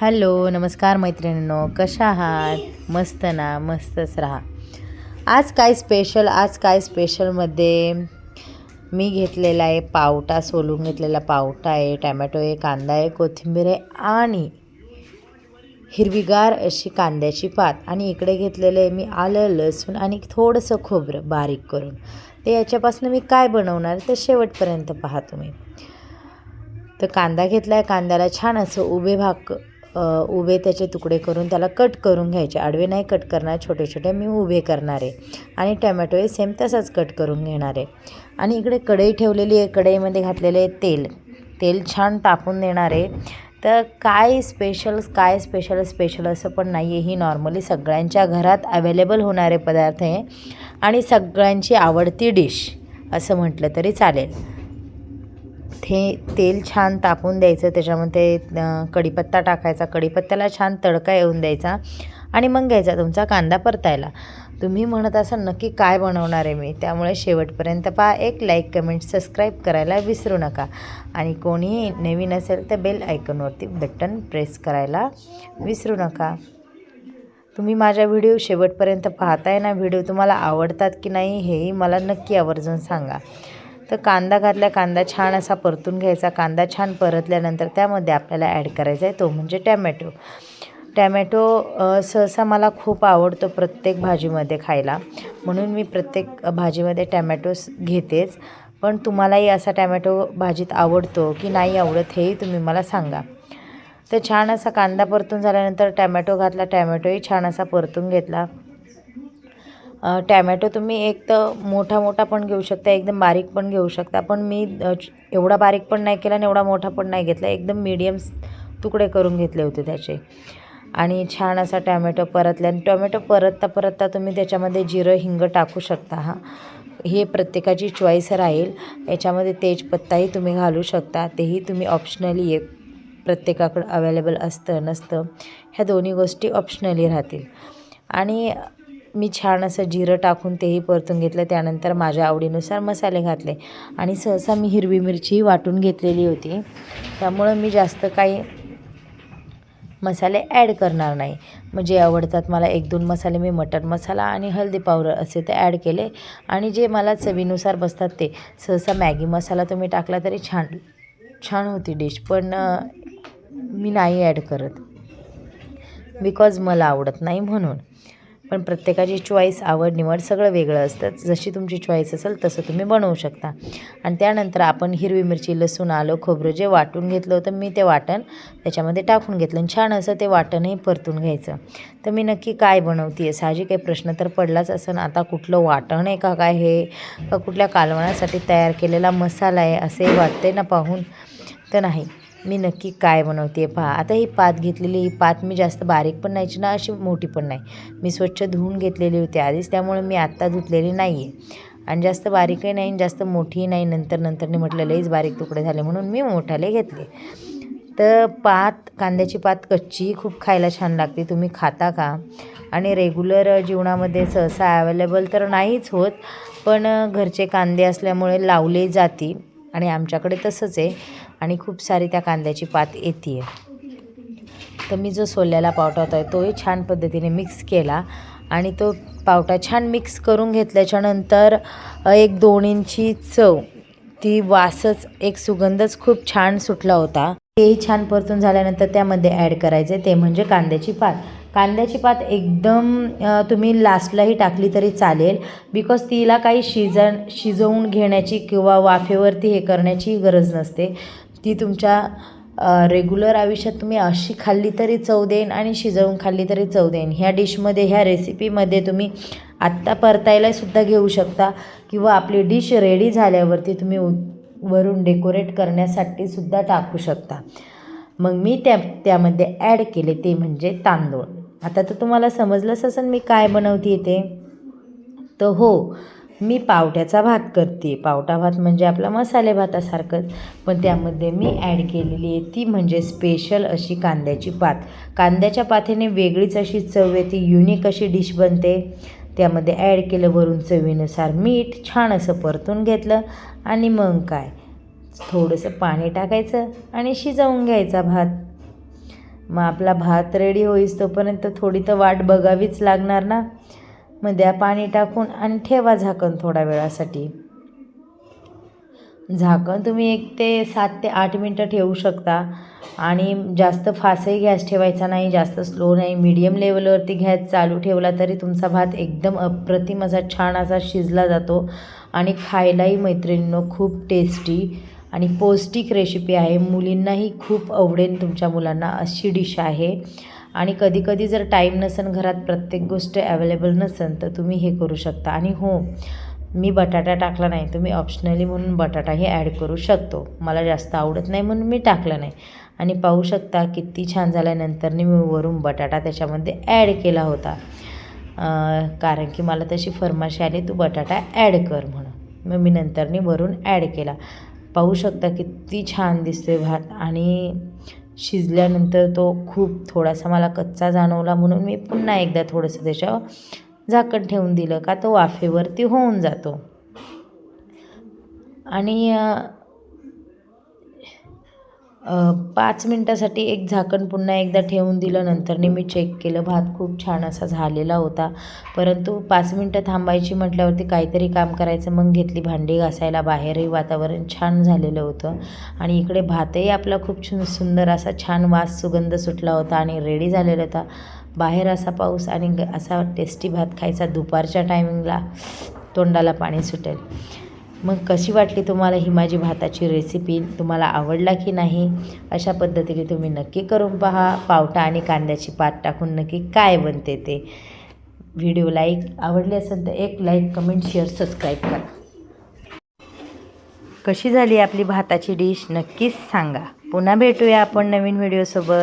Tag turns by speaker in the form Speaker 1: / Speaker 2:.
Speaker 1: Hello नमस्कार मैत्रिणींनो कशा आहात? मस्त ना मस्तच राहा. आज काय स्पेशल आज काय स्पेशलमध्ये मी घेतलेला आहे पावटा सोलून घेतलेला पावटा आहे टॅमॅटो आहे कांदा आहे कोथिंबीर आहे आणि हिरवीगार अशी कांद्याची पात. आणि इकडे घेतलेलं आहे मी आलं लसूण आणि थोडंसं खोबरं बारीक करून. ते याच्यापासून मी काय बनवणार ते शेवटपर्यंत पहा तुम्ही. तर कांदा घेतला आहे कांद्याला छान असं उभे भाग उभे त्याचे तुकडे करून त्याला कट करून घ्यायचे. आडवे नाही कट करणार छोटे छोटे मी उभे करणार. आहे आणि टॅमॅटो हे सेम तसाच कट करून घेणार. आहे आणि इकडे कढई ठेवलेली आहे कढईमध्ये घातलेले आहे तेल. तेल छान टाकून देणार. आहे तर काय स्पेशल काय स्पेशल स्पेशल असं पण नाही आहे ही नॉर्मली सगळ्यांच्या घरात अवेलेबल होणारे पदार्थ आहे. आणि सगळ्यांची आवडती डिश असं म्हटलं तरी चालेल. ते तेल छान तापून द्यायचं त्याच्यामध्ये कढीपत्ता टाकायचा. कढीपत्त्याला छान तडका येऊन द्यायचा आणि मग घ्यायचा तुमचा कांदा परतायला. तुम्ही म्हणत असाल नक्की काय बनवणार आहे मी? त्यामुळे शेवटपर्यंत पहा एक लाईक कमेंट सबस्क्राईब करायला विसरू नका. आणि कोणीही नवीन असेल तर बेल आयकॉनवरती बटन प्रेस करायला विसरू नका. तुम्ही माझ्या व्हिडिओ शेवटपर्यंत पाहताय ना व्हिडिओ तुम्हाला आवडतात की नाही हेही मला नक्की आवर्जून सांगा. तर कांदा घातला कांदा छान असा परतून घ्यायचा. कांदा छान परतल्यानंतर त्यामध्ये आपल्याला ॲड करायचा आहे. तो म्हणजे टॅमॅटो. टॅमॅटो सहसा मला खूप आवडतो प्रत्येक भाजीमध्ये खायला. म्हणून मी प्रत्येक भाजीमध्ये टॅमॅटो घेतेच. पण तुम्हालाही असा टॅमॅटो भाजीत आवडतो की नाही आवडत हेही तुम्ही मला सांगा. तर छान असा कांदा परतून झाल्यानंतर टॅमॅटो घातला टॅमॅटोही छान असा परतून घेतला. टॅमॅटो तुम्ही एक तर मोठा मोठा पण घेऊ शकता एकदम बारीक पण घेऊ शकता. पण मी एवढा बारीक पण नाही केला आणि एवढा मोठा पण नाही घेतला. एकदम मीडियम तुकडे करून घेतले होते त्याचे. आणि छान असा टॅमॅटो परतला. आणि टोमॅटो परतता परतता तुम्ही त्याच्यामध्ये जिरं हिंग टाकू शकता हा. हे प्रत्येकाची चॉईस राहील. याच्यामध्ये तेजपत्ताही तुम्ही घालू शकता. तेही तुम्ही ऑप्शनली आहे प्रत्येकाकडं अवेलेबल असतं नसतं. ह्या दोन्ही गोष्टी ऑप्शनली राहतील. आणि मी छान असं जिरं टाकून तेही परतून घेतलं. त्यानंतर माझ्या आवडीनुसार मसाले घातले. आणि सहसा मी हिरवी मिरचीही वाटून घेतलेली होती. त्यामुळं मी जास्त काही मसाले ॲड करणार नाही. म्हणजे आवडतात मला एक दोन मसाले मी मटण मसाला आणि हळदी पावडर असे ते ॲड केले. आणि जे मला चवीनुसार बसतात ते. सहसा मॅगी मसाला तुम्ही टाकला तरी छान छान होती डिश. पण मी नाही ॲड करत. बिकॉज मला आवडत नाही म्हणून. पण प्रत्येकाची चॉईस आवड निवड सगळं वेगळं असतं. जशी तुमची चॉईस असेल तसं तुम्ही बनवू शकता. आणि त्यानंतर आपण हिरवी मिरची लसूण आलं खोबरं जे वाटून घेतलं होतं मी ते वाटण त्याच्यामध्ये टाकून घेतलं आणि छान असं ते वाटणही परतून घ्यायचं. तर मी नक्की काय बनवते आहे साहजिक काही प्रश्न तर पडलाच असं आता कुठलं वाटण आहे का काय हे? का कुठल्या कालवणासाठी तयार केलेला मसाला आहे असे वाटते ना पाहून? तर नाही. मी नक्की काय बनवते पहा. आता ही पात घेतलेली ही पात मी जास्त बारीक पण नाहीची ना अशी मोठी पण नाही. मी स्वच्छ धुवून घेतलेली होती आधीच त्यामुळे मी आत्ता धुतलेली नाही आहे आणि जास्त बारीकही नाही आणि जास्त मोठीही नाही. नंतर नंतरने म्हटलं लईच बारीक तुकडे झाले म्हणून मी मोठाले घेतले. तर पात कांद्याची पात कच्ची खूप खायला छान लागते. तुम्ही खाता का? आणि रेग्युलर जीवनामध्ये सहसा अवेलेबल तर नाहीच होत पण घरचे कांदे असल्यामुळे लावले जाते. आणि आमच्याकडे तसंच आहे. आणि खूप सारी त्या कांद्याची पात येते तर मी जो सोल्याला पावटा होता तोही छान पद्धतीने मिक्स केला आणि तो पावटा छान मिक्स करून घेतल्याच्यानंतर एक दोन इंची चव ती वासच एक सुगंधच खूप छान सुटला होता. तेही छान परतून झाल्यानंतर त्यामध्ये ॲड करायचे ते म्हणजे कांद्याची पात. कांद्याची पात एकदम तुम्ही लास्टलाही टाकली तरी चालेल बिकॉज तिला काही शिजण शिजवून घेण्याची किंवा वाफेवरती हे करण्याची गरज नसते. ती तुमच्या रेग्युलर आयुष्यात तुम्ही अशी खाल्ली तरी चव देईन आणि शिजवून खाल्ली तरी चव देईन. ह्या डिशमध्ये ह्या रेसिपीमध्ये तुम्ही आत्ता परतायलासुद्धा घेऊ शकता किंवा आपली डिश रेडी झाल्यावरती तुम्ही वरून डेकोरेट करण्यासाठी सुद्धा टाकू शकता. मग मी त्या त्यामध्ये ॲड केले ते म्हणजे तांदूळ. आता तर तुम्हाला समजलंच असेल मी काय बनवते ते. तर हो मी पावट्याचा भात करते. पावटा भात म्हणजे आपला मसाले भातासारखंच. पण त्यामध्ये मी ॲड केलेली आहे ती म्हणजे स्पेशल अशी कांद्याची पात. कांद्याच्या पाथेने वेगळीच अशी चव येते युनिक अशी डिश बनते. त्यामध्ये ॲड केलं वरून चवीनुसार मीठ छान असं परतून घेतलं. आणि मग काय? थोडंसं पाणी टाकायचं आणि शिजवून घ्यायचा भात. मग आपला भात रेडी होईस तोपर्यंत थोडी तर वाट बघावीच लागणार ना? मग पाणी टाकून आणि ठेवा झाकण थोड्या वेळासाठी. झाकण तुम्ही एक ते सात ते आठ मिनटं ठेवू शकता. आणि जास्त फासही गॅस ठेवायचा नाही जास्त स्लो नाही. मीडियम लेवलवरती गॅस चालू ठेवला तरी तुमचा भात एकदम अप्रतिम असा छान असा शिजला जातो. आणि खायलाही मैत्रिणींनो खूप टेस्टी आणि पौष्टिक रेसिपी आहे. मुलींनाही खूप आवडेल तुमच्या मुलांना अशी डिश आहे. आणि कधीकधी जर टाईम नसेल घरात प्रत्येक गोष्ट अवेलेबल नसेल तर तुम्ही हे करू शकता. आणि हो मी बटाटा टाकला नाही तुम्ही ऑप्शनली म्हणून बटाटाही ॲड करू शकतो. मला जास्त आवडत नाही म्हणून मी टाकला नाही. आणि पाहू शकता किती छान झाल्यानंतर मी वरून बटाटा त्याच्यामध्ये ॲड केला होता. कारण की मला तशी फरमाशी आली तू बटाटा ॲड कर म्हणून. मग मी नंतरनी वरून ॲड केला. पाहू शकता किती छान दिसतोय भात. आणि शिजल्यानंतर तो खूप थोडासा मला कच्चा जाणवला म्हणून मी पुन्हा एकदा थोडंसं त्याच्यावर झाकण ठेवून दिलं का तो वाफेवरती होऊन जातो. आणि पाच मिनटासाठी एक झाकण पुन्हा एकदा ठेवून दिलं. नंतरने मी चेक केलं. भात खूप छान असा झालेला होता. परंतु पाच मिनटं थांबायची म्हटल्यावरती काहीतरी काम करायचं. मग घेतली भांडी घासायला. बाहेरही वातावरण छान झालेलं होतं. आणि इकडे भातही आपला खूप छुन सुंदर असा छान वास सुगंध सुटला होता आणि रेडी झालेला होता. बाहेर असा पाऊस आणि असा टेस्टी भात खायचा दुपारच्या टायमिंगला तोंडाला पाणी सुटेल. मग कशी वाटली तुम्हाला ही माझी भाताची रेसिपी तुम्हाला आवडला की नाही? अशा पद्धतीने तुम्ही नक्की करून पहा. पावटा आणि कांद्याची पात टाकून नक्की काय बनते ते. व्हिडिओ लाईक आवडले असेल तर एक लाईक कमेंट शेअर सबस्क्राईब करा. कशी झाली आपली भाताची डिश नक्कीच सांगा. पुन्हा भेटूया आपण नवीन व्हिडिओसोबत.